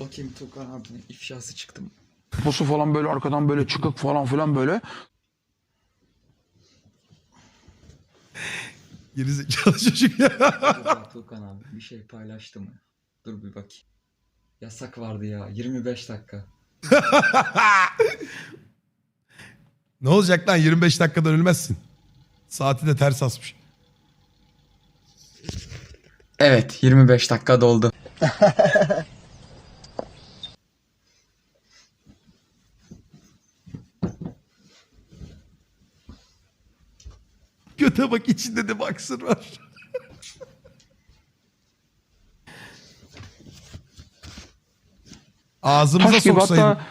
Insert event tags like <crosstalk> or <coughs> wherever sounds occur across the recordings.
Bakayım Tukan abinin ifşası çıktı mı? Posu falan böyle arkadan böyle çıkık falan filan böyle. Gerizekalı çocuk ya. Tukan, Tukan abi bir şey paylaştı mı? Dur bir bakayım. Yasak vardı ya 25 dakika. <laughs> ne olacak lan 25 dakikadan ölmezsin. Saati de ters asmış. Evet 25 dakika doldu. <laughs> Göte bak içinde de baksın var. <laughs> Ağzımıza Taş gibi soksaydın. hatta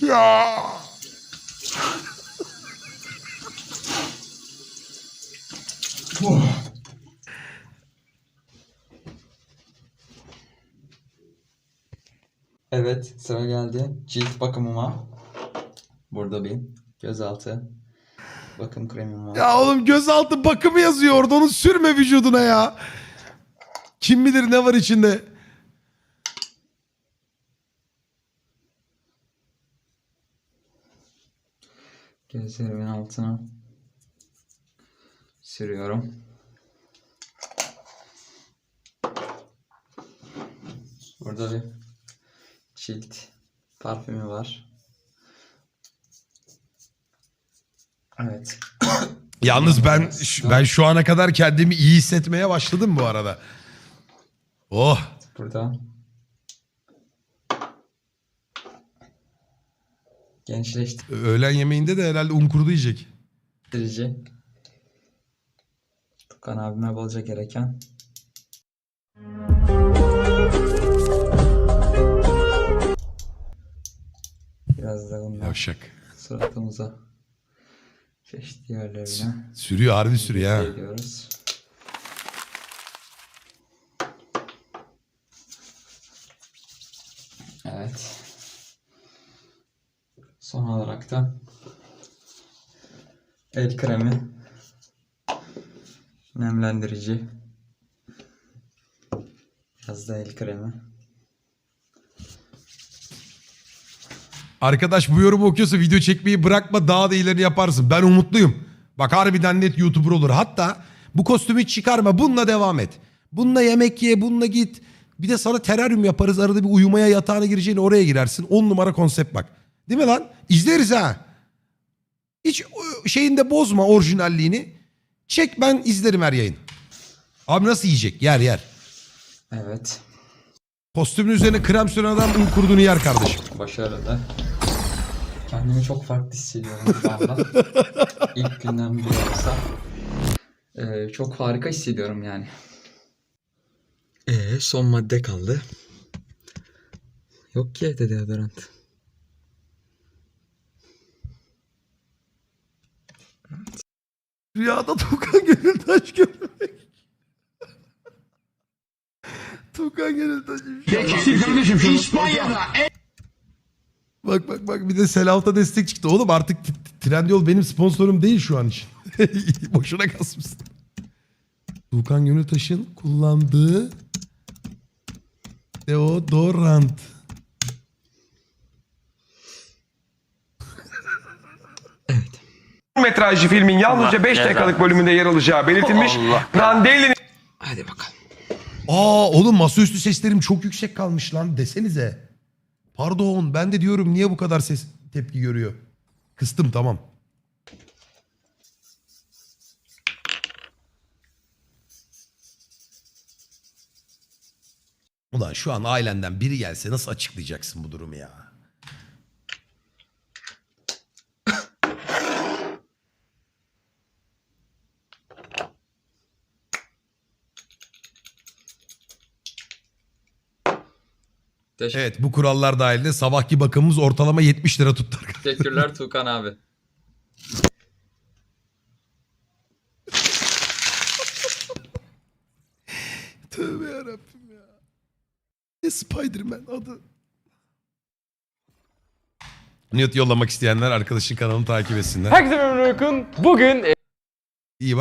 ya <laughs> Evet sıra geldi cilt bakımıma. Burada bir gözaltı bakım kremim var. Ya oğlum gözaltı bakımı yazıyor orada onu sürme vücuduna ya. Kim bilir ne var içinde. Gözlerimin altına sürüyorum. Burada bir cilt parfümü var. Evet. <coughs> Yalnız ben ben şu ana kadar kendimi iyi hissetmeye başladım bu arada. Oh. Burada gençleştirici Öğlen yemeğinde de herhalde un kurdu yiyecek. Tukan abime bolca gereken Yavşak. suratımıza çeşitli yerlerine Sürüyor harbi sürüyor ha. geliyoruz. Evet. Son olarak da el kremi nemlendirici biraz da el kremi Arkadaş bu yorumu okuyorsa video çekmeyi bırakma daha da ileri yaparsın. Ben umutluyum. Bak harbiden net YouTuber olur. Hatta bu kostümü hiç çıkarma. Bununla devam et. Bununla yemek ye, bununla git. Bir de sana teraryum yaparız. Arada bir uyumaya yatağına gireceğini oraya girersin. 10 numara konsept bak. Değil mi lan? İzleriz ha. Hiç o şeyinde bozma orijinalliğini. Çek ben izlerim her yayın. Abi nasıl yiyecek? Yer yer. evet Kostümün üzerine krem süren adam un kurduğunu yer kardeşim. başarılı kendimi çok farklı hissediyorum şu anda <laughs> ilk günden bile olsa Ee, çok harika hissediyorum yani ee, son madde kaldı yok ki evde deodorant Rüyada Tukan Gönültaş görmek. Tukan Gönültaş. kardeşim şunu. Bak bak bak bir de Selahat'a destek çıktı. Oğlum artık Trendyol benim sponsorum değil şu an için. <laughs> Boşuna kasmışsın. Tukan Gönültaş'ın kullandığı deodorant. metrajlı filmin yalnızca 5 dakikalık bölümünde yer alacağı belirtilmiş. Prandelli'nin hadi bakalım Aa oğlum masaüstü seslerim çok yüksek kalmış lan desenize. Pardon ben de diyorum niye bu kadar ses tepki görüyor. Kıstım tamam. Ulan şu an ailenden biri gelse nasıl açıklayacaksın bu durumu ya? Teşekkür- Evet bu kurallar dahilinde sabahki bakımımız ortalama 70 lira tuttu. teşekkürler <laughs> Tukan abi Tövbe yarabbim ya. Ne Spiderman adı? Nude yollamak isteyenler arkadaşın kanalını takip etsinler. Herkese memnun olun. Bugün İyi bak